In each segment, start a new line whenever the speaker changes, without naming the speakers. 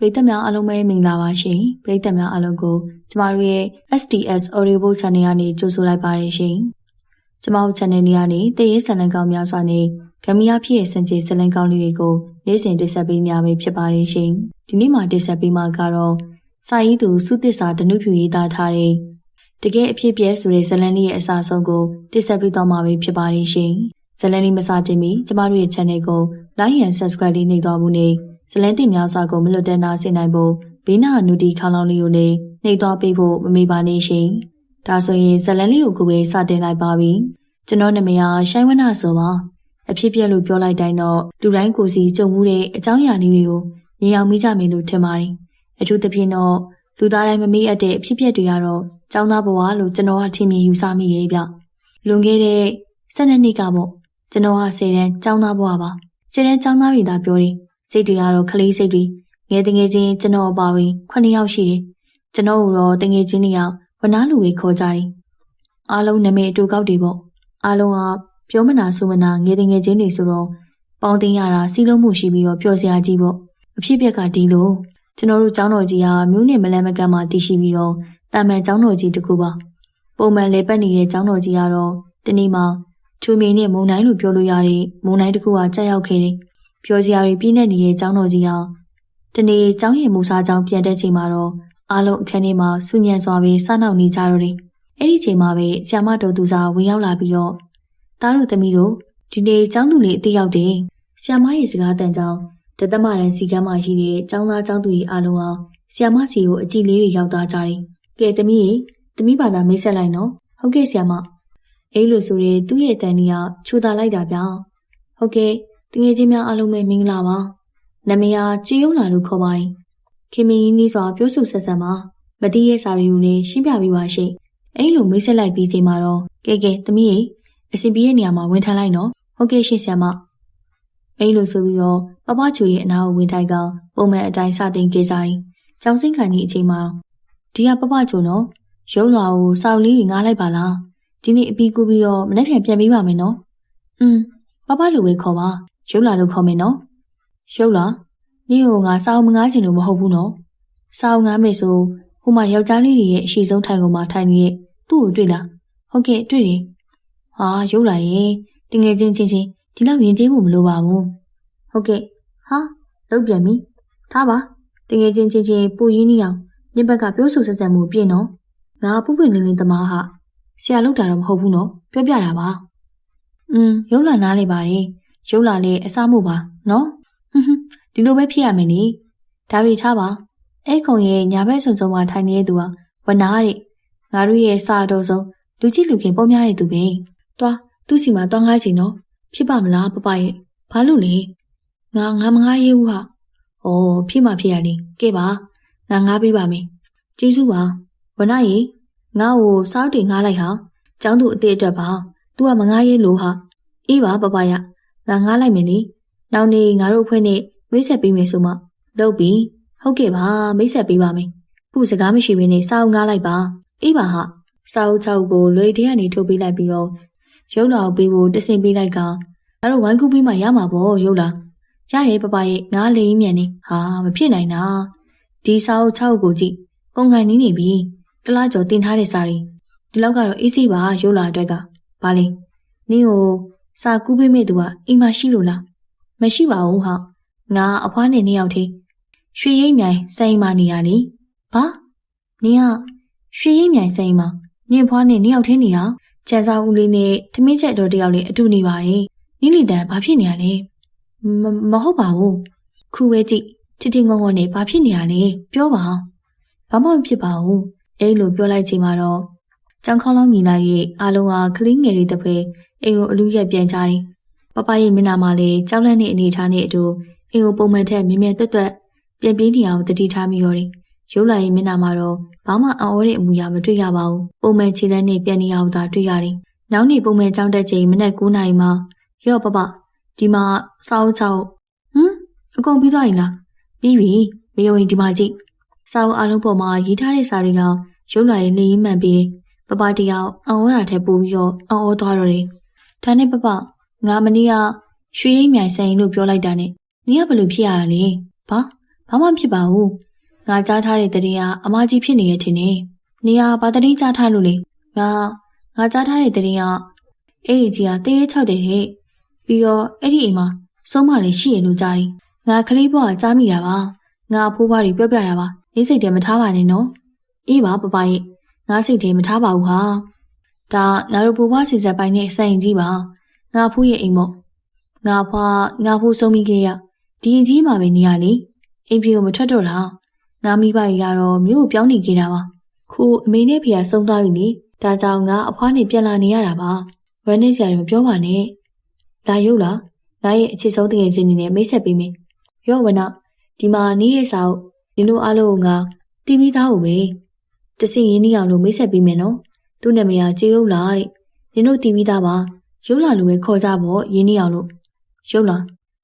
ပရိသတ်များအားလုံးပဲမင်္ဂလာပါရှင်ပရိသတ်များအားလုံးကိုကျမတို့ရဲ့ SDS Audible Channel ကနေကြိုဆိုလိုက်ပါတယ်ရှင်ကျမတို့ channel လေးကနေတည်ရေးဇာတ်လမ်းကောင်းများစွာနဲ့ဂမီယာဖြစ်ရဲ့စံကြေဇာတ်လမ်းကောင်းလေးတွေကိုနေ့စဉ်တင်ဆက်ပေးနေရမှာဖြစ်ပါတယ်ရှင်ဒီနေ့မှာတင်ဆက်ပေးမှာကတော့စာရေးသူစုသစ္စာဒနုဖြူရေးသားထားတဲ့တကယ်အဖြစ်ပြဲဆိုတဲ့ဇာတ်လမ်းလေးရဲ့အစအဆုံးကိုတင်ဆက်ပေးသွားမှာဖြစ်ပါတယ်ရှင်ဇာတ်လမ်းလေးမစတင်မီကျမတို့ရဲ့ channel ကို like and subscribe လေးနှိပ်သွားဖို့နဲ့ ဇလန်းတင်များစွာကိုမလွတ်တမ်းနာဆင်နိုင်ဖို့ဘေးနာနူတီခေါင်းလောင်းလေးကိုလည်းနှိပ်သွားပေးဖို့မမေ့ပါနဲ့ရှင်။ဒါဆိုရင်ဇလန်းလေးကိုကိုပဲစတင်လိုက်ပါပြီ။ကျွန်တော်နာမည်ကရှိုင်းဝနာဆိုပါ။အဖြစ်ပြက်လို့ပြောလိုက်တိုင်းတော့လူတိုင်းကိုစီကြုံမှုတဲ့အကြောင်းအရာလေးတွေကိုမြင်အောင်မိကြမယ်လို့ထင်ပါတယ်။အထူးသဖြင့်တော့လူသားတိုင်းမမေ့အပ်တဲ့အဖြစ်ပြက်တွေကတော့ကျောင်းသားဘဝလို့ကျွန်တော်ကထင်မြင်ယူဆမိရဲ့ဗျ။လွန်ခဲ့တဲ့၁၂နှစ်ကပေါ့ကျွန်တော်က၁၀တန်းကျောင်းသားဘဝပါ။၁၀တန်းကျောင်းသားတွေသာပြောတယ် စိတ်တွေကတော့ခလေးစိတ်တွေငယ်တငယ်ချင်းကျွန်တော်အပါဝင်9ယောက်ရှိတယ်ကျွန်တော်တို့တငယ်ချင်းတွေယောက်ဝနာလူတွေခေါ်ကြတယ်အားလုံးနာမည်အတူကောက်တွေပေါ့အားလုံးကပြောမနာဆိုမနာငယ်တငယ်ချင်းတွေဆိုတော့ပေါင်းတင်ရတာစီးလုံးမှုရှိပြီးတော့ပျော်စရာကြီးပေါ့အဖြစ်ပြက်ကဒီလိုကျွန်တော်တို့ကျောင်းတော်ကြီးကမြို့နယ်မလန်မကန်မှာတည်ရှိပြီးတော့တာမန်ကျောင်းတော်ကြီးတစ်ခုပါပုံမှန်လေပတ်နေတဲ့ကျောင်းတော်ကြီးကတော့တနေ့မှထူမင်းနဲ့မုံတိုင်းလို့ပြောလို့ရတဲ့မုံတိုင်းတစ်ခုကကြာရောက်ခဲ့တယ် ပျော်စရာတွေပြည့်နေနေတဲ့ကျောင်းတော်ကြီးအောင်တနေ့ကျောင်းရင်မူစားကျောင်းပြန်တဲ့ချိန်မှာတော့အားလုံးအခန်းထဲမှာစူညံစွာပဲစနောက်နေကြတော့တယ်။အဲ့ဒီချိန်မှာပဲဆ iam တော်သူစာဝင်ရောက်လာပြီးတော့သားတို့သမီးတို့ဒီနေ့ကျောင်းသူလေးအသေးရောက်တယ်။ဆ iam ရဲ့စကားတန်ကြောင်းတသမရန်စီကမ်းမှရှိတဲ့ကျောင်းသားကျောင်းသူတွေအားလုံးအောင်ဆ iam စီကိုအကြည့်လေးတွေရောက်သွားကြတယ်။ကဲသမီးရေသမီးဘာသာမိတ်ဆက်လိုက်နော်။ဟုတ်ကဲ့ဆ iam အဲ့လိုဆိုရင်သူ့ရဲ့တန်ကြီးကချူတာလိုက်တာဗျာ။ဟုတ်ကဲ့ တငယ်ချင်းများအားလုံးပဲမင်္ဂလာပါနမယာကြည်ယုံလာလို့ခေါ်ပါတယ်ခင်မင်းကြီးနီးစွာပြောဆိုဆက်ဆံပါမတိရဲ့စာရီကိုလည်းရှင်းပြပေးပါရှိအဲ့လိုမိတ်ဆက်လိုက်ပြီးချိန်မှာတော့ကဲကဲသမီးရေအစီပြေးရဲ့နေရာမှာဝင်ထမ်းလိုက်နော်ဟုတ်ကဲ့ရှင့်ဆရာမအဲ့လိုဆိုပြီးတော့ပပချူရဲ့အနာကိုဝင်ထိုက်ကပုံမှန်အတိုင်းစတင်ခဲ့ကြတယ်ကျောင်းစင်းခံဒီအချိန်မှာဒီကပပချူနော်ရုံးလွာကိုစောက်လေးတွေငားလိုက်ပါလားဒီနေ့အပီးကူပြီးတော့မနေ့ပြန်ပြန်ပြီးပါမယ်နော်อืมပပလူပဲခေါ်ပါ ရုပ်လာလို့ခေါ်မယ်နော်ရုပ်လာနင့်ဟိုငါစာအုပ်မငားချင်လို့မဟုတ်ဘူးနော်စာအုပ်ငားမယ်ဆိုဟိုမှာယောက်ျားလေးတွေရဲ့အရှိဆုံးထိုင်ကုန်မှာထိုင်နေတဲ့သူ့ကိုတွေ့လားဟုတ်ကဲ့တွေ့တယ်ဟာရုပ်လာရဲ့တငယ်ချင်းချင်းချင်းဒီလောက်ရင်ကျေးမှုမလိုပါဘူးဟုတ်ကဲ့ဟာလုတ်ပြန်ပြီထားပါတငယ်ချင်းချင်းချင်းပူရင်းနေအောင်ညဘက်ကပြောဆိုဆက်ဆံမှုပြည့်နော်ငါပုပွင့်နေနေတမားဟာဆရာလောက်တာတော့မဟုတ်ဘူးနော်ပြောပြတာပါอืมရုပ်လာနားလေပါတယ် ရုပ်လာလေအစားမှုပါနော်ဟွန်းဟွန်းဒီလိုပဲဖြစ်ရမယ်နိဒါရီထားပါအဲ့ခုံရဲ့ညာဘက်ဆုံဆုံမှာထိုင်နေတဲ့သူကဝနာတဲ့ငါတို့ရဲ့စာတော်ဆုံးလူကြီးလူခင်ပုံများတဲ့သူပဲတွားသူ့စီမှာတွားငားချင်နော်ဖြစ်ပါမလားပပရဲ့ဘာလို့လဲငါငါမငားရေးဘူးဟာဩဖြစ်မှဖြစ်ရလေကဲပါငါငားပေးပါမယ်ကျေးဇူးပါဝနာရေငါ့ကိုစောက်တင်ငားလိုက်ဟာကျောင်းသူအသေးအတွက်ပါ तू ကမငားရေးလို့ဟာအေးပါပပရ ငါငားလိုက်မယ်လေနောက်နေ့ငါတို့အဖွဲ့နဲ့မိတ်ဆက်ပေးမယ်ဆိုမှလုပ်ပြီးဟုတ်ကဲ့ပါမိတ်ဆက်ပေးပါမယ်ခုစကားမရှိဘဲနဲ့စာအုပ်ငားလိုက်ပါအေးပါဟာစာအုပ်၆ကိုလွေထဲကနေထုတ်ပေးလိုက်ပြီးတော့ရုပ်လာကိုပေးဖို့တဆင်ပေးလိုက်ကငါတို့ဝိုင်းကူးပြီးမှရမှာပေါ့ရုပ်လာရရဲပပရဲ့ငားလေရင်မြန်နေဟာမဖြစ်နိုင်တာဒီစာအုပ်၆ကိုကြည့်ကုန်ကန်နေနေပြီတလားကျော်တင်ထားတဲ့စာတွေဒီလောက်ကတော့အေးစိပါရုပ်လာအတွက်ကဘာလဲနင်းကို စာကူးပေးမဲ့သူကအိမ်မှာရှိလို့လားမရှိပါဘူးဟာငါအဖွားနဲ့နှစ်ယောက်သေးရွှေရိပ်မြိုင်စိန်မာနေရလေဘာနင်ကရွှေရိပ်မြိုင်စိန်မာနင်ဖွားနဲ့နှစ်ယောက်သေးနေရကျန်စာဦးလေးနဲ့ထမင်းချက်တော်တယောက်လေးအတူနေပါတယ်နိလီတန်ဘာဖြစ်နေရလဲမဟုတ်ပါဘူးခုဝဲကြည့်ထထငုံငုံနဲ့ဘာဖြစ်နေရလဲပြောပါဘာမှမဖြစ်ပါဘူးအဲ့လိုပြောလိုက်ချိန်မှာတော့ ကြောင်ခေါင်းလောင်းမြင်လိုက်၍အားလုံးဟာကလေးငယ်တွေတစ်ဖွဲအိမ်ကိုအလူရက်ပြန်ကြတယ်။ပပရဲ့မျက်နှာမှာလည်းကြောက်လန့်တဲ့အနေအထားနဲ့အတူအိမ်ကိုပုံမှန်ထက်မြင်မြန်တွတ်တွတ်ပြန်ပြေးနေအောင်တတိထားမိရောတယ်။ရုပ်လာရဲ့မျက်နှာမှာတော့ဘာမှအံ့ဩတဲ့အမူအရာမတွေ့ရပါဘူး။ပုံမှန်ခြေလမ်းနဲ့ပြန်နေအောင်သာတွေ့ရတယ်။နောက်နေ့ပုံမှန်ကြောင်းတက်ချိန်မနက်9နာရီမှာရော့ပပဒီမှာစောင်းချောက်ဟမ်အကုန်ပြီးသွားရင်လားပြီးပြီမယုံရင်ဒီမှာကြည့်စာအုပ်အလုံးပေါ်မှာရေးထားတဲ့စာတွေကရုပ်လာရဲ့နေရင်းမှန်ပြီး ပပတယောက်အံ့ဩတာထက်ပိုပြီးတော့အံ့ဩသွားတော့တယ်။ဒါနဲ့ပပငါမနေ့ကရွှေရိပ်မြိုင်ဆိုင်လို့ပြောလိုက်တာနဲ့နင်ကဘယ်လိုဖြစ်ရတာလဲ။ဘာဘဘာမှဖြစ်ပါဘူးငါကြားထားတဲ့တရင်ကအမကြီးဖြစ်နေရထင်နေနေရဘာတရင်ကြားထားလို့လဲငါငါကြားထားတဲ့တရင်ကအဲ့ဒီကြီးကတေးချောက်တယ်ဟဲ့ပြီးတော့အဲ့ဒီအိမ်မှာဆုံးမလည်းရှိရလို့ကြားတယ်ငါကလေးဘွားကကြားမိတာပါငါအဖိုးဘွားတွေပြောပြတာပါနေစိတ်တယ်မထားပါနဲ့နော်အေးပါပပရဲ့ ငါစိတ်တယ်မထားပါဘူးဟာဒါငါတို့ဘိုးဘွားစီစက်ပိုင်းနဲ့စိုင်ကြီးပါငါဖိုးရဲ့အိမ်မို့ငါဖွာငါဖိုးဆုံးမိခဲ့ရဒီရင်ကြီးမှာပဲနေရလေအိမ်ပြေကိုမထွက်တော့လားငါမိဘကြီးကတော့မြို့ကိုပြောင်းနေခဲ့တာပါခုအမေနဲ့ဖေကဆုံးသွားပြီလေဒါကြောင့်ငါအဖွားနဲ့ပြန်လာနေရတာပါဝမ်းနေစရာတွေမပြောပါနဲ့လာရုပ်လားငါရဲ့အချစ်ဆုံးတကယ်ချင်းနေနဲ့မိတ်ဆက်ပေးမယ်ရော့ဝနဒီမှာနေရဲ့စာအုပ်ဒီလိုအားလုံးကငါတီးပြီးသားကိုပဲ တစင်ရင်းနှီးအောင်လို့မိတ်ဆက်ပေးမယ်နော်သူ့နာမည်ကကျေရုပ်လားတဲ့နင်တို့တီးပြီးသားပါရုပ်လာလိုပဲခေါ်ကြပေါ့ရင်းနှီးအောင်လို့ရုပ်လာ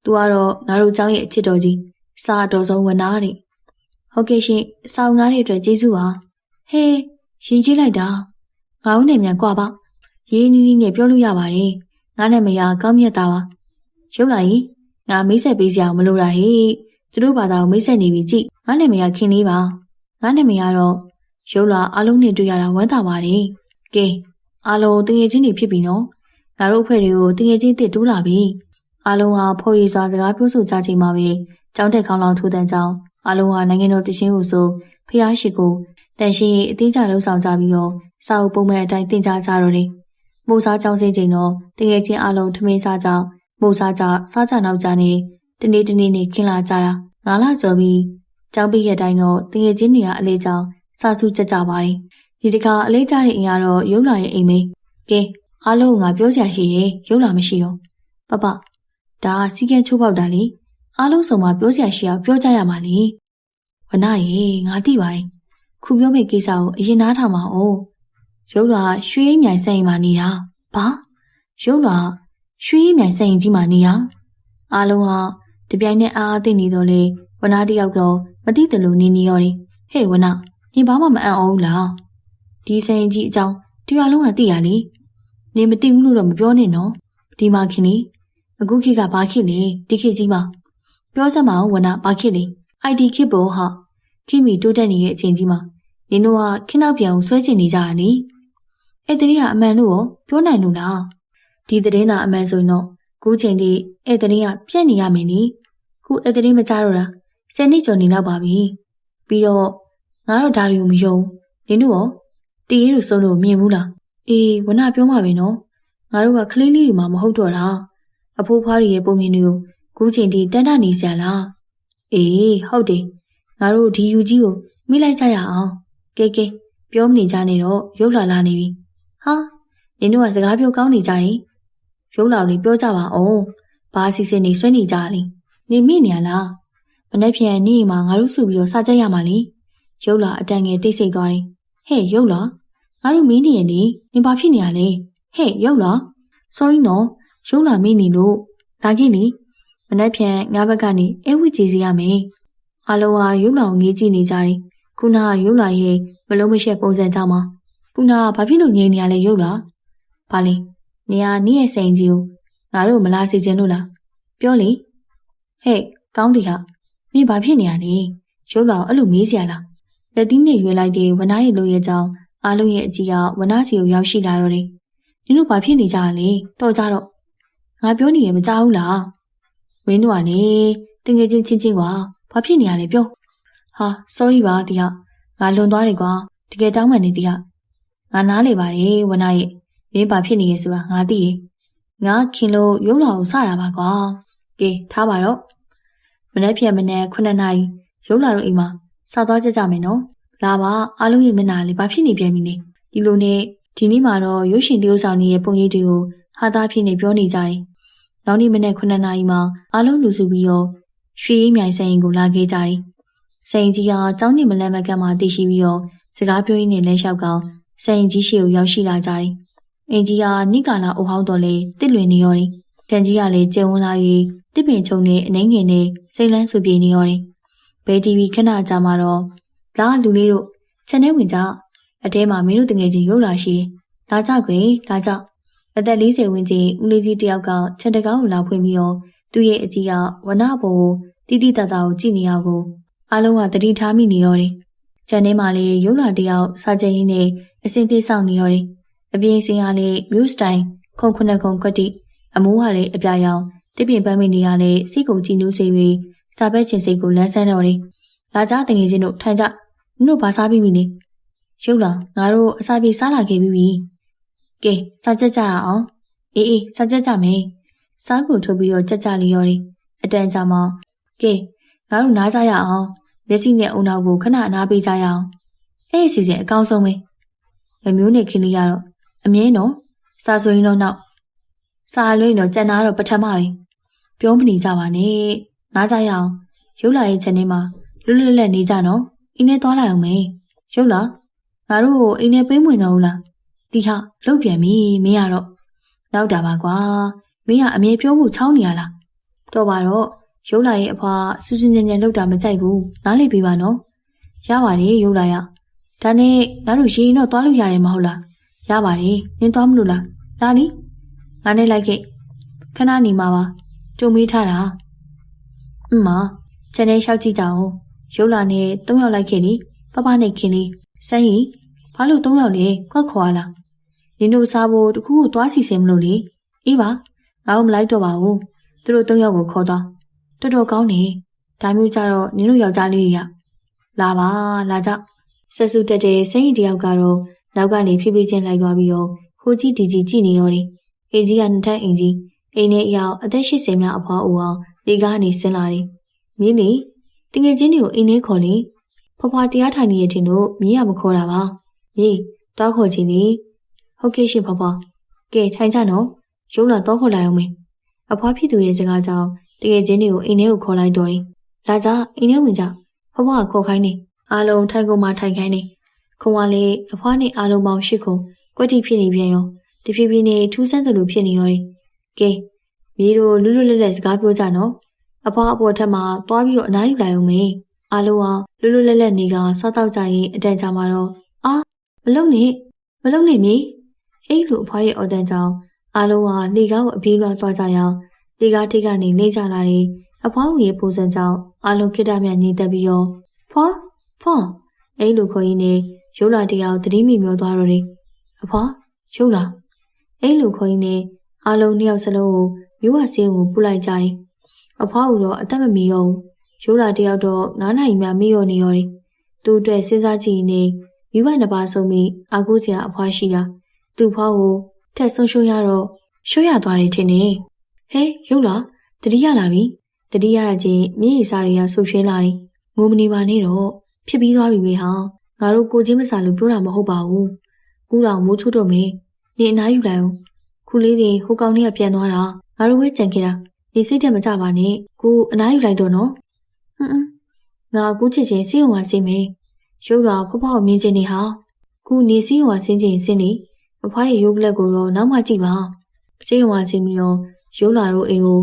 သူကတော့ငါတို့เจ้าရဲ့အချစ်တော်ကြီးစာတော်ဆုံးဝနာတဲ့ဟုတ်ကဲ့ရှင်စာအုပ်ငါးတဲ့အတွက်ကျေးဇူးပါဟဲရင်ကြီးလိုက်တာငါဦးနဲ့မြန်ကြွားပါရေးနီးနီးနဲ့ပြောလို့ရပါတယ်ငါနဲ့မရကောင်းမြတ်တာပါရုပ်လာရင်ငါမိတ်ဆက်ပေးစရာမလိုတာဟဲ့သူတို့ဘာသာကိုမိတ်ဆက်နေပြီကြည့်ငါနဲ့မရခင်လေးပါငါနဲ့မရတော့ ရုပ်လာအလုံးနဲ့တွေ့ရတာဝမ်းသာပါတယ်ကဲအားလုံးတငယ်ချင်းတွေဖြစ်ပြီနော်ငါတို့အဖွဲ့တွေကိုတငယ်ချင်းတစ်တိုးလာပြီအားလုံးဟာဖော်ရည်စွာစကားပြောဆိုကြချိန်မှာပဲကျောင်းတက်ခေါင်းလောင်ထိုးတဲ့ကြောင်းအားလုံးဟာနိုင်ငံတော်တခြင်းကိုဆိုဖျားရှိကိုတန်ရှင်ရဲ့အသေးချလှုပ်ဆောင်ကြပြီးတော့စာအုပ်ပုံမှန်အတိုင်းတင်ကြကြတော့တယ်။မိုးစားကြောင်းစင်းချိန်တော့တငယ်ချင်းအားလုံးထမင်းစားကြောင်းမိုးစားကြစားကြနောက်ကြနေတနေ့တနေ့နေခင်းလာကြတာငါလာကြော်ပြီးကျောင်းပိရဲ့တိုင်းတော့တငယ်ချင်းတွေကအလေးကြောင်း စာစုကြကြပါတယ်။ဒီတခါအလေးကြတဲ့အိမ်ကတော့ရုပ်လာရဲ့အိမ်မေးကဲအားလုံးငါပြောစရာရှိရဲ့ရုပ်လာမရှိတော့ပပဒါစီကံချိုးပေါက်တာလေအားလုံးစုံမှာပြောစရာရှိအောင်ပြောကြရမှာလေဝနရေငါသိပါတယ်ခုပြောမယ့်ကိစ္စကိုအရင်နားထောင်ပါဦးရုပ်လာရွှေရိမ်မြိုင်ဆိုင်မှာနေတာဘာရုပ်လာရွှေရိမ်မြိုင်ဆိုင်ကြီးမှာနေရအားလုံးဟာတပြိုင်နက်အားအားသိနေတော့လေဝနာတယောက်တော့မသိတယ်လို့နေနေရောတယ်ဟဲ့ဝနာ နေဘာမှမအံ့ဩဘူးလားဒီဆိုင်ကြီးအကြောင်းတရားလုံးကသိရလေနေမသိဘူးလို့တော့မပြောနဲ့နော်ဒီမှာခင်လေအခုခေတ်ကဘာခေတ်လဲဒီခေတ်ကြီးမှာပြောစမ်းမအောင်ဝနာဘာခေတ်လဲ ID ခေတ်ပေါ်ဟာခေတ်မီတိုးတက်နေတဲ့အချိန်ကြီးမှာနင်တို့ကခင်းနောက်ပြန်ကိုဆွဲချင်နေကြတာလေအဲ့တည်းကအမှန်လို့ရောပြောနိုင်လို့လားဒီသတင်းသာအမှန်ဆိုရင်တော့ခုချိန်ထိအဲ့တည်းကပြက်နေရမယ်နိခုအဲ့တည်းမကြတော့တာဆယ်နှစ်ကျော်နေတော့ပါပြီပြီးတော့ ငါတို့ဒါတွေကိုမယုံနင်တို့ရောတည်ရလို့ဆုံးလို့မြင်ဘူးလားအေးဝနာပြောမှာပဲနော်ငါတို့ကကလေးလေးတွေမှမဟုတ်တော့တာအဖိုးဖွားတွေရဲ့ပုံမြင်တွေကိုခုချိန်ထိတန်းတနေစရာလားအေးဟုတ်တယ်ငါတို့ဒီယူကြီးကိုမိလိုက်ကြရအောင်ကဲကဲပြောမနေကြနဲ့တော့ရုပ်လာလာနေပြီဟာနင်တို့ကစကားပြောကောင်းနေကြတယ်ရုပ်လာလေးပြောကြပါအောင်ဘာစီစဉ်နေဆွဲနေကြလေနေမိနေရလားမနေ့ပြန်နေ့မှာငါတို့စုပြီးတော့စကြက်ရမှာလေ ရုပ်လာအတန်ငယ်တိတ်ဆိတ်သွားတယ်ဟဲ့ရုပ်လာငါတို့မင်းနေရနေနင်ဘာဖြစ်နေရလဲဟဲ့ရုပ်လာစောင်းနော်ရုပ်လာမင်းနေလို့လာခဲ့လေမနေ့ပြန်ငါဘက်ကနေအဲဝစ်ကြည့်စီရမယ်အားလုံးဟာရုပ်လောင်ငေးကြည့်နေကြတယ်။ခုနကရုပ်လာရဲ့မလုံးမရှက်ပုံစံကြောင့်ပါ။ခုနကဘာဖြစ်လို့ငြိမ်နေရလဲရုပ်လာ။ဘာလဲ။နေရနေရဲ့စိန်ကြီးကိုငါတို့မလားစီခြင်းလို့လား။ပြောလေ။ဟဲ့ကောင်းတယ်ဟာ။မင်းဘာဖြစ်နေရလဲ။ရုပ်လာအဲ့လိုမေးစရာလား။ လက်သီးနဲ့ရွေလိုက်တဲ့ဝနာရဲ့လိုရဲ့ကြောင့်အားလုံးရဲ့အကြည့်ကဝနာစီကိုရောက်ရှိလာတော့တယ်။နင်တို့ဘာဖြစ်နေကြလဲ။တော်ကြတော့ငါပြောနေရင်မကြောက်ဘူးလား။မင်းတို့ကလေတငယ်ချင်းချင်းချင်းကွာဘာဖြစ်နေရလဲပြောဟာ sorry ပါတီဟာငါလွန်သွားတယ်ကွာတကယ်တောင်းပန်နေတီဟာငါနားလေပါတယ်ဝနာရဲ့မင်းဘာဖြစ်နေရဲဆိုတာငါသိရဲ့ငါခင်လို့ရုပ်လာကိုစတာပါကွာကဲထားပါတော့မနေ့ပြန်မနေ့9နာရီရုပ်လာတော့အိမ်မှာ စသွားကြကြမယ်နော်လာပါအားလုံးရဲ့မျက်နှာလေးဘာဖြစ်နေပြန်ပြီလဲဒီလိုနဲ့ဒီနေ့မှာတော့ရုပ်ရှင်တရုပ်ဆောင်ရဲ့ပုံရိပ်တွေကိုဟာသားဖြစ်နေပြောနေကြတယ်နောက်နေ့မနေ့9နာရီမှာအားလုံးလူစုပြီးတော့ရွှေရိမြိုင်ဆိုင်ကိုလာခဲ့ကြတယ်။ဆိုင်ကြီးဟာကျောင်းနေမလန့်မကန့်မှာတည်ရှိပြီးတော့စကားပြောရင်းနဲ့လဲလျှောက်ကောင်ဆိုင်ကြီးရှိကိုရောက်ရှိလာကြတယ်။အင်ကြီးဟာနိကာလာအိုဟောင်းတော်လေတစ်လွင်နေရောတယ်။ကန်ကြီးကလည်းကျဲဝန်းလာ၍တစ်ပင်ချုံနဲ့အနှင်းငယ်နဲ့စိတ်လန်းဆူပြေနေရောတယ်။ ဘဲတီဗီခဏကြာမှတော့လာလူလေးတို့ချက်နေဝင်ကြအတဲမှာမင်းတို့တငယ်ချင်းရုပ်လာရှိလာကြခွေလာကြအသက်40ဝန်းကျင်ဦးလေးကြီးတယောက်ကချက်တကားကိုလာဖွင့်ပြီးတော့သူ့ရဲ့အကြီးကဝနဘောတီတီတတာကိုကြည့်နေရကိုအားလုံးကတတိထားမိနေရောတယ်။ကျန်ထဲမှာလေရုပ်လာတယောက်စာကြရင်းနဲ့အစင်းသေးဆောင်နေရောတယ်။အပြင်စင်ကလေမြို့စတိုင်ခုံခုနခုံကွက်တိအမိုးကလည်းအပြာရောင်တပြင်းပန်းမိနေရလေစိတ်ကုန်ကြည်နူးစေပြီး စာဘက်ချင်းစိတ်ကိုလန်းဆန်းတော်တယ်။လာကြတငယ်ချင်းတို့ထိုင်ကြနင်တို့ဘာစားပြီးပြီလဲ။ရုပ်လာငါတို့အစာပြေစားလာခဲ့ပြီးပြီ။ကဲစားကြကြရအောင်။အေးအေးစားကြကြမယ်။စားကိုထုတ်ပြီးတော့ကြကြလေးရောတယ်။အတန်ကြာမှကဲငါတို့နားကြရအောင်။မျက်စိနဲ့အုံနောက်ကိုခဏနားပေးကြရအောင်။အဲ့ဒီစီစဉ်အကောင်းဆုံးပဲ။လူမျိုးနဲ့ခင်းလေးရတော့အမြဲနော်။စားဆိုရင်တော့နောက်စားလို့ရင်တော့ကြံနာတော့ပထမပဲ။ပြောမနေကြပါနဲ့။ နားကြရအောင်။ရုပ်လာရဲ့ချက်နေမှာလွတ်လွတ်လပ်နေကြနော်။အိမ်ထဲသွားလိုက်အောင်မေ။ရုပ်လာငါတို့ကိုအိမ်ထဲပေးမဝင်တော့ဘူးလား။တီဟာလုတ်ပြန်ပြီမင်းရတော့နောက်တာပါကွာ။မင်းကအမြဲပြောဖို့ချောင်းနေရလား။တော့ပါတော့ရုပ်လာရဲ့အဖွာစူးစူးညံ့ညံ့လောက်တာမကြိုက်ဘူးနားလေပေးပါနော်ရပါတယ်ရုပ်လာရဒါနဲ့ငါတို့ရေရင်တော့သွားလို့ရတယ်မဟုတ်လားရပါတယ်နင်းသွားမလို့လားလာလီငါနဲ့လိုက်ခဲ့ခဏနေမှာပါကြုံမေးထားတာ အမကျန်တဲ့လျှောက်ကြည့်ကြအောင်ရုပ်လာနဲ့၃ယောက်လိုက်ခဲ့လေပပနဲ့ခင်လေးစမ်းရီဘာလို့၃ယောက်လဲခွက်ခွာလားနင်တို့စားဖို့တခုခုသွားစီစဉ်မလို့လေအေးပါငါတို့မလိုက်တော့ပါဘူးသူတို့၃ယောက်ကိုခေါ်သွားတော်တော်ကောင်းနေဒါမျိုးကြတော့နင်တို့ယောက်ျားလေးတွေကလာပါလာကြဆက်စုတက်တဲ့စိတ်တယောက်ကတော့နောက်ကနေဖြည်းဖြည်းချင်းလိုက်သွားပြီးတော့ခိုးကြီးတီကြီးကြည့်နေရောတယ်အင်ကြီးကနှစ်ထပ်အင်ကြီးအိမ်ထဲအရောက်အသက်80မြောက်အဖွားအိုအောင် လေကားနေဆင်းလာတယ်မြင်းနေတငယ်ချင်းတွေကိုအိမ်ထဲခေါ်လေဖွားဖွားတရားထိုင်နေရတဲ့တို့မြင်းရမခေါ်တာပါမြေတောက်ခေါ်ချင်းနေဟုတ်ကဲ့ရှင်ဖွားဖွားကဲထိုင်ကြနော်ရုံးလာတော့ခေါ်လိုက်အောင်မေအဖွားဖြစ်သူရဲ့စကားကြောင့်တကယ်ချင်းတွေကိုအိမ်ထဲကိုခေါ်လိုက်တော့တယ်။လာကြအိမ်ထဲဝင်ကြ။ဖွားဖွားကခေါ်ခိုင်းနေ။အားလုံးထိုင်ကုန်မှထိုင်ခိုင်းနေ။ခုံကလေးအဖွားနဲ့အားလုံးပေါင်းရှစ်ခုကွက်တိဖြစ်နေပြန်ရော။တဖြည်းဖြည်းနဲ့ထူးဆန်းသလိုဖြစ်နေရောတယ်။ကဲ မြေတို့လွတ်လွတ်လပ်လပ်စကားပြောကြနော်။အဖွားအပေါ်ထက်မှာသွားပြီးတော့အနားယူလိုက်အောင်မေ။အားလုံးကလွတ်လွတ်လပ်လပ်နေကစားတော့ကြရင်အတန်ကြာမှာတော့အာမလုံနဲ့မလုံနဲ့မြေ။အဲ့လိုအဖွားရဲ့အော်တန်ကြောင့်အားလုံးကလေကားကိုအပြေးလွှားသွားကြရအောင်လေကားထိတ်ကနေနေကြလာတယ်အဖွားဦးရဲ့ပုံစံကြောင့်အလုံးခိတ္တမြညီတက်ပြီးတော့ဖွာဖွာအဲ့လိုခေါ်ရင်းနဲ့ရုပ်လာတယောက်တတိမိမျောသွားတော့တယ်အဖွာရုပ်လာအဲ့လိုခေါ်ရင်းနဲ့အလုံးနှစ်ယောက်စလုံးကို မြို့ဝဆင်းကိုပူလိုက်ကြတယ်အဖွားဦးတော့အသက်မမီရောရုပ်လာတယောက်တော့9နိုင်မှမေ့ရောနေရောတယ်သူ့အတွက်စဉ်းစားကြည့်နေမိဘနှစ်ပါးဆုံးပြီးအာကိုစရာအဖွားရှိတာသူ့ဖွားကိုထက်ဆုံးရှုံးရတော့ရှုံးရသွားတယ်ထင်တယ်ဟဲရုပ်လာတတိယလာပြီတတိယချင်းမြေရီစားတွေကဆူရွှဲလာတယ်ငိုမနေပါနဲ့တော့ဖြစ်ပြီးသွားပြီမေဟာငါတို့ကိုချင်းမစားလို့ပြောတာမဟုတ်ပါဘူးကူတော်မိုးချိုးတော့မေနေအနားယူလိုက်အောင်ခုလေးတွေဟိုကောင်လေးကပြန်သွားတာ ငါတို့ဝဲကြံခဲ့တာနေစိတ်တက်မကြပါနဲ့ကိုအနားယူလိုက်တော့နော်ဟွန်းငါကူချစ်ချင်းစေးုံဝါစင်းမေရုပ်တော်ဖဖောက်မြင်ချင်းနေဟာခုနေစေးုံဝါစင်းချင်းစင်းနေအဖွားရဲ့ရုပ်လက်ကိုတော့နောက်မှကြည့်ပါစေးုံဝါစင်းပြီးတော့ရုပ်လာတို့အိမ်ကို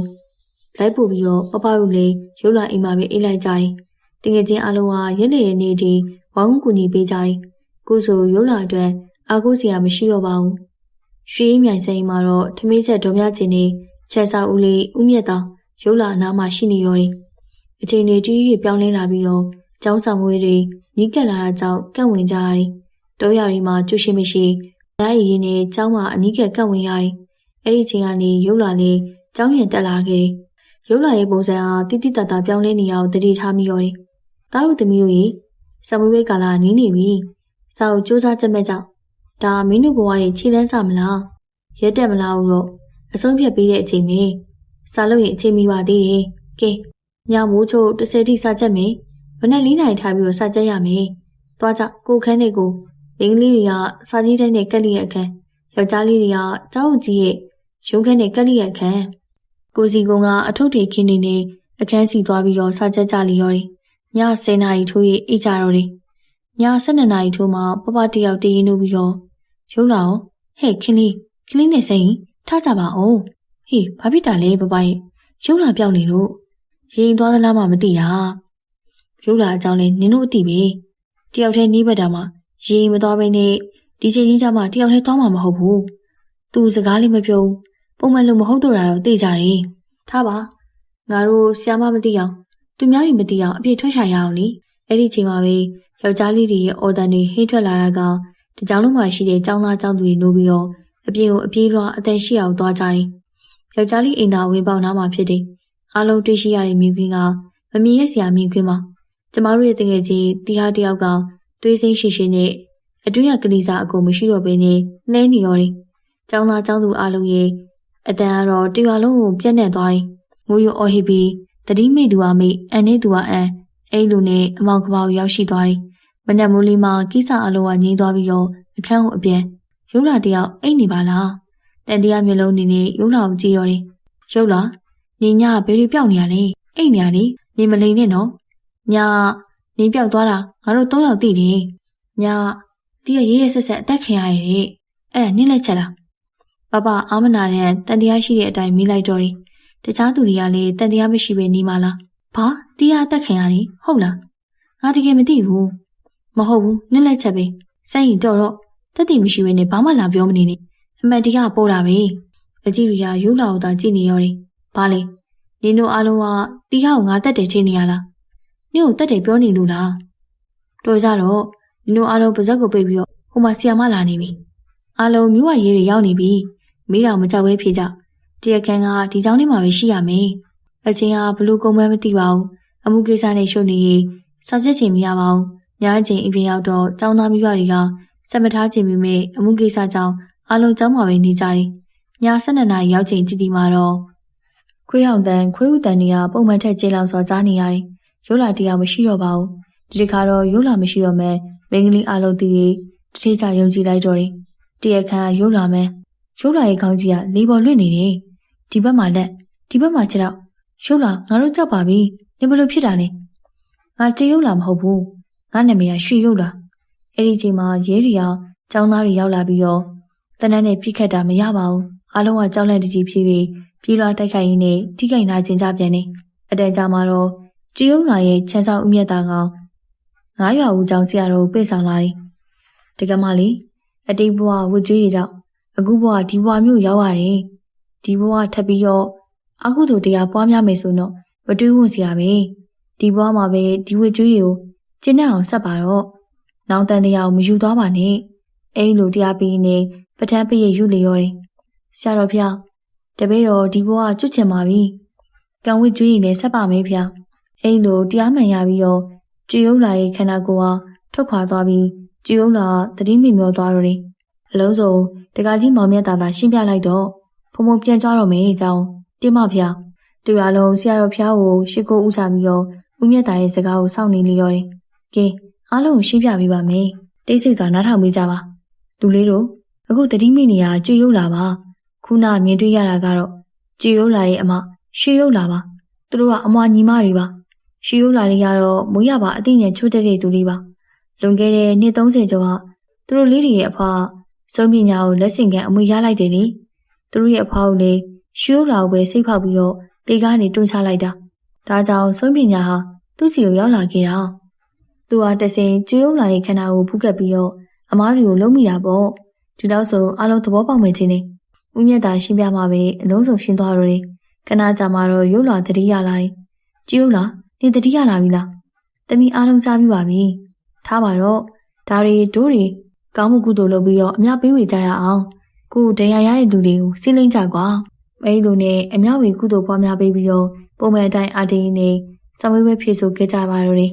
လိုက်ပို့ပြီးတော့ပပတို့လည်းရုပ်လာအိမ်မှာပဲအိတ်လိုက်ကြတယ်။တငယ်ချင်းအလုံးကရက်နေတဲ့နေ့ဒီဝေါင်းကူညီပေးကြတယ်။ကိုဆိုရုပ်လာအတွက်အာကိုစရာမရှိတော့ပါဘူး။ရွှေမြိုင်စိန်မှာတော့ထမင်းချက်ဒေါ်မြကျင်နေ ချက်စာဦးလေးဦးမြတ်တော်ရုပ်လာအနားမှာရှိနေရောတယ်။အချိန်တွေကြီးကြီးပြောင်းလဲလာပြီးတော့ကျောင်းဆောင်မွေးတွေညီးကပ်လာတာကြောင့်ကန့်ဝင်ကြရတယ်။တောရရီမှာကျွရှိမရှိနိုင်ရည်နဲ့ကျောင်းမှာအနီးကပ်ကန့်ဝင်ရတယ်။အဲ့ဒီချိန်ကနေရုပ်လာလေးကျောင်းရင်တက်လာခဲ့တယ်။ရုပ်လာရဲ့ပုံစံအားတိတိတတ်တာပြောင်းလဲနေအောင်တတိထားမိရောတယ်။တားတို့သမီးတို့ရေဆမွေးဝဲကာလာနီးနေပြီ။စာအုပ်စူးစမ်းချက်မဲ့ကြောင့်ဒါမင်းတို့ဘဝရဲ့ခြေလန်းစမလား။ရက်တက်မလားဦးတော့ အဆုံးဖြတ်ပေးတဲ့အချိန်ပဲ။စာလို့ရင်အချိန်မီပါသေးတယ်။ကဲညမိုးချိုး30တိစာချက်မယ်။မနေ့၄နိုင်ထားပြီးတော့စာချက်ရမယ်။သွားကြကိုခန်းလေးကိုမိန်းကလေးတွေကစာကြီးတိုင်းနဲ့ကက်လီရဲ့အခန်းယောက်ျားလေးတွေကကျောင်းကြီးရဲ့ရုံးခန်းနဲ့ကက်လီရဲ့အခန်းကိုစီကုံကအထုပ်တွေခင်းနေနေအခန်းစီသွားပြီးတော့စာချက်ကြလျော်တယ်။ည10နာရီထိုးရေးအိတ်ကြတော့တယ်။ည12နာရီထိုးမှပပတယောက်တည်ရင်လို့ပြီးတော့ရုံလာအောင်ဟဲ့ခင်းလေးခင်းလေးနဲ့စိန် ထားကြပါအောင်။ဟေးဘာဖြစ်တာလဲပပရဲ့ရုံလာပြောင်းနေလို့ရင်သွားသလားမှမသိတာ။ရုံလာအကြောင်းလဲနင်တို့အသိပဲ။တယောက်တည်းနီးဘက်တာမှရင်မသွားဘဲနဲ့ဒီချိန်ကြီးကြမှာတယောက်တည်းသွားမှာမဟုတ်ဘူး။သူစကားလေးမပြောဘူးပုံမှန်လိုမဟုတ်တော့တာတော့သိကြတယ်။ထားပါငါတို့ဆ iam မမသိအောင်သူများတွေမသိအောင်အပြစ်ထွက်ရှာရအောင်လေအဲ့ဒီချိန်မှာပဲယောက်ျားလေးတွေရဲ့အော်တန်တွေဟိတ်ထွက်လာတာကဒီကြောင်လုံးမှာရှိတဲ့ကျောင်းသားကျောင်းသူတွေနိုးပြီးတော့ အပြင်ကိုအပြေးလွှာအသက်ရှိအောင်သွားကြတယ်ယောက်ျားလေးအိမ်သာဝင်ပေါက်နားမှာဖြစ်တယ်အားလုံးတွေ့ရှိရတဲ့မြင်ကွင်းကမမြင်ရစရာမြင်ကွင်းပါကျမတို့ရဲ့တငယ်ချင်းတီဟာတယောက်ကသွေးစိမ့်ရှိရှိနဲ့အတွင်းရကလေးစားအကုန်မရှိတော့ဘဲနဲ့နှဲနေရောတယ်။ကျောင်းသားကျောင်းသူအားလုံးရဲ့အတန်ကတော့တရွာလုံးကိုပြန့်နှံ့သွားတယ်။ငိုးရအော်ဟစ်ပြီးတတိမိသူကမိအန်နေသူကအန်အဲ့လိုနဲ့အမောင်ကပောက်ရောက်ရှိသွားတယ်။မနက်မိုးလေးမှာကိစ္စအလုံးကငြိမ်းသွားပြီးတော့အခန်းကိုအပြန် ရုပ်လာတယောက်အိတ်နေပါလား။တန်တရားမျိုးလုံးနေနဲ့ရုပ်လာကိုကြည့်ရတယ်။ရုပ်လာနေညဘယ်လိုပြောက်နေရလဲ။အိတ်နေရလေနေမလိန်နဲ့နော်။ညနေပြောက်သွားတာငါတို့၃ယောက်သိတယ်။ညတီးရရေးရဆက်ဆက်အသက်ခင်ရရဲ့အဲ့ဒါနင်းလက်ချက်လားပပအာမနာတဲ့တန်တရားရှိတဲ့အတိုင်းမိလိုက်တော့တယ်တခြားသူတွေကလည်းတန်တရားမရှိပဲနေမလားဘာတီးရအသက်ခင်ရတယ်ဟုတ်လားငါတကယ်မသိဘူးမဟုတ်ဘူးနင်းလက်ချက်ပဲစက်ရင်တော့တော့ တက်တည်မရှိဘဲနဲ့ဘာမှလာပြောမနေနဲ့အမှန်တရားပို့တာပဲအကြည့်ရီကရုပ်လာတော့ကြည့်နေရောတယ်ဘာလဲနင်တို့အားလုံးကတီးဟောက်ငါတက်တယ်ထင်နေရလားနင့်ကိုတက်တယ်ပြောနေလို့လားတော်ကြတော့နင်တို့အားလုံးပါဇက်ကိုပိတ်ပြီးတော့ဟိုမှာဆီယာမလာနေပြီအားလုံးမြို့ဝရေးတွေရောက်နေပြီမိတော်မကြောက်ဝဲဖြစ်ကြတရကန်ကဒီเจ้าလေးမှာပဲရှိရမယ်အချင်းကဘလို့ကုန်းမဲမသိပါဘူးအမှုကိစ္စနဲ့ရှုပ်နေရင်စာစစ်ချင်မရပါဘူးညချင်းအပြင်ရောက်တော့ចောင်းသားမိဘတွေက စက်မထားချင်မိမဲ့အမှုကိစ္စကြောင့်အားလုံးကျောင်းမှာပဲနေကြတယ်ည12နာရီရောက်ချိန်ကြည့်ဒီမှာတော့ခွေးအောင်တန်ခွေးဥတန်တွေကပုံမှန်ထက်ကျေလောင်စွာကြားနေရတယ်ရိုးလာတရားမရှိတော့ပါဘူးဒီတစ်ခါတော့ရိုးလာမရှိတော့မဲမင်းကလေးအလုံးတီးပြီးတတိချယုံကြည်လိုက်တော့တယ်။တရခါရိုးလာမဲရိုးလာရဲ့ခေါင်းကြီးကလေပေါ်လွင့်နေတယ်။ဒီဘက်မှာလက်ဒီဘက်မှာခြေတော့ရိုးလာငါတို့ကြောက်ပါပြီ။နေဘလို့ဖြစ်တာလဲ။ငါတရုပ်လာမဟုတ်ဘူး။ငါနာမည်ကရွှေရုပ်လာ။ အဲ့ဒီချိန်မှာရဲတွေရောចောင်းသားတွေရောက်လာပြီးတော့တနန်းနဲ့ပြစ်ခတ်တာမရပါဘူး။အားလုံးကကြောက်လန့်တကြီးဖြစ်ပြီးပြေးလွှားတိုက်ခိုက်ရင်းနဲ့ထိခိုက်နာကျင်ကြပြန်နေ။အတန်ကြာမှာတော့တရုပ်လာရဲ့ချမ်းဆောင်ဥမြတ်တာကောင်ငါးရွာဦးကြောင့်ဆရာတော်ကိုပြေဆောင်လာတယ်။တကယ်မလေးအတိတ်ဘဝဝတ်ကြွေးတွေကြောင့်အခုဘဝဒီဘဝမျိုးရောက်ရတယ်။ဒီဘဝထပ်ပြီးတော့အကုသိုလ်တရားပွားများမယ်ဆိုတော့မတွေးဝွင့်စရာပဲ။ဒီဘဝမှာပဲဒီဝတ်ကြွေးတွေကိုကျင့်တဲ့အောင်ဆက်ပါတော့။ နောင်တန်တရားကိုမယူသွားပါနဲ့။အဲ့လိုတရားပြီးနေပဋ္ဌာန်းပိရယူလေရောတယ်။ဆရာတော်ဖျားတပည့်တော်ဒီဘဝကျွတ်ချင်ပါပြီ။ကံဝတ်ကြွေးရင်လည်းဆက်ပါမယ်ဖျား။အဲ့လိုတရားမှန်ရပြီးတော့ကြည်ဥလာရဲ့ခန္ဓာကိုယ်ဟာထွက်ခွာသွားပြီးကြည်ဥလာသတိမိမျောသွားတော့တယ်။အလုံးစုံတကကြီးမောင်မြတ်သားသာရှင်းပြလိုက်တော့ဖုံဖုံပြန်ကြတော့မယ်အကြောင်းတင်းမဖျားတူရလုံးဆရာတော်ဖျားကိုရှ िख ိုးဥစားပြီးတော့ဦးမြတ်သားရဲ့စကားကိုစောင့်နေလျော်တယ်။ကဲ အားလုံးကိုရှင်းပြပေးပါမယ်။တိတ်ဆိတ်စွာနားထောင်ပေးကြပါ။လူလေးတို့အခုတတိမိနေရကြည်ဥလာပါ။ခုနမြင်တွေ့ရတာကတော့ကြည်ဥလာရဲ့အမရွှေဥလာပါ။သူတို့ကအမွာညီမတွေပါ။ရှီယိုလာလေးကတော့မိုးရပါအသိဉာဏ်ချိုးတက်တဲ့သူလေးပါလွန်ခဲ့တဲ့နှစ်30ကျော်ကသူတို့လေးတွေရဲ့အဖွာစုံပညာကိုလက်ဆင့်ကမ်းအမွေရလိုက်တယ်လေသူတို့ရဲ့အဖွာကိုလေရှီယိုလာကိုပဲစိတ်ဖောက်ပြီးတော့လေကားနေတွန်းချလိုက်တာဒါကြောင့်စုံပညာဟာသူ့စီကိုရောက်လာခဲ့တာ သူဟာတစင်ကျူယုံလာရဲ့ခန္ဓာကိုဖူးကပ်ပြီးတော့အမားတွေကိုလုံးမိတာပေါ့ဒီတော့ဆိုအလုံးသဘောပေါက်မယ်ထင်တယ်ဦးမြတ်သာရှင်းပြမှာပဲအလုံးစုံရှင်းသွားတော့တယ်ခဏကြာမှတော့ရုပ်လာတတိရလာတယ်ကျူယုံလာနေတတိယလာပြီလားတမီအားလုံးကြားပြီးပါပြီထားပါတော့ဒါတွေတို့တွေကောင်းမှုကုသိုလ်လုပ်ပြီးတော့အများပေးဝေကြရအောင်ကိုတရားရတဲ့လူတွေကိုစိလိမ့်ကြကွာအဲဒီလိုနဲ့အများဝေကုသိုလ်ပွားများပေးပြီးတော့ပုံမှန်အတိုင်းအာတီနဲ့စမွေးဝဲဖြည့်ဆို့ခဲ့ကြပါတော့တယ်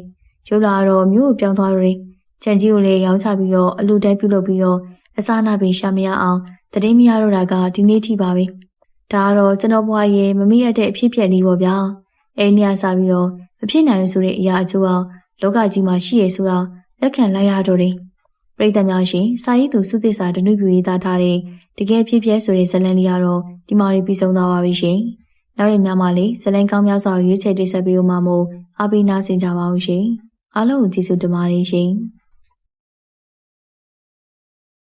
ရုပ်လာတော့မြို့ကိုပြောင်းသွားတော့တယ်ချန်ကြီးကိုလည်းရောင်းချပြီးတော့အလူတဲပြုတ်လုပ်ပြီးတော့အစားနာပင်ရှာမရအောင်တတိမရတော့တာကဒီနေ့ထိပါပဲဒါကတော့ကျွန်တော်ဘွားရဲ့မမေ့ရတဲ့အဖြစ်ပြက်လေးပေါ့ဗျာအဲနေရာစားပြီးတော့မဖြစ်နိုင်ဘူးဆိုတဲ့အရာအကျိုးအောင်လောကကြီးမှာရှိရဆိုတာလက်ခံလိုက်ရတော့တယ်။ပရိသတ်များရှင်စာရေးသူစုသစ္စာတနုပြရေးသားထားတဲ့တကယ်ဖြစ်ဖြစ်ဆိုတဲ့ဇာတ်လမ်းလေးကတော့ဒီမှာပြီးဆုံးသွားပါပြီရှင်။နောက်ရများမှလည်းဇာတ်လမ်းကောင်းများစွာရွေးချယ်တင်ဆက်ပေးဦးမှာမို့အားပေးနာဆင်ကြပါဦးရှင်။ အားလုံးကိုကျေးဇူးတင်ပါတယ်ရှင်။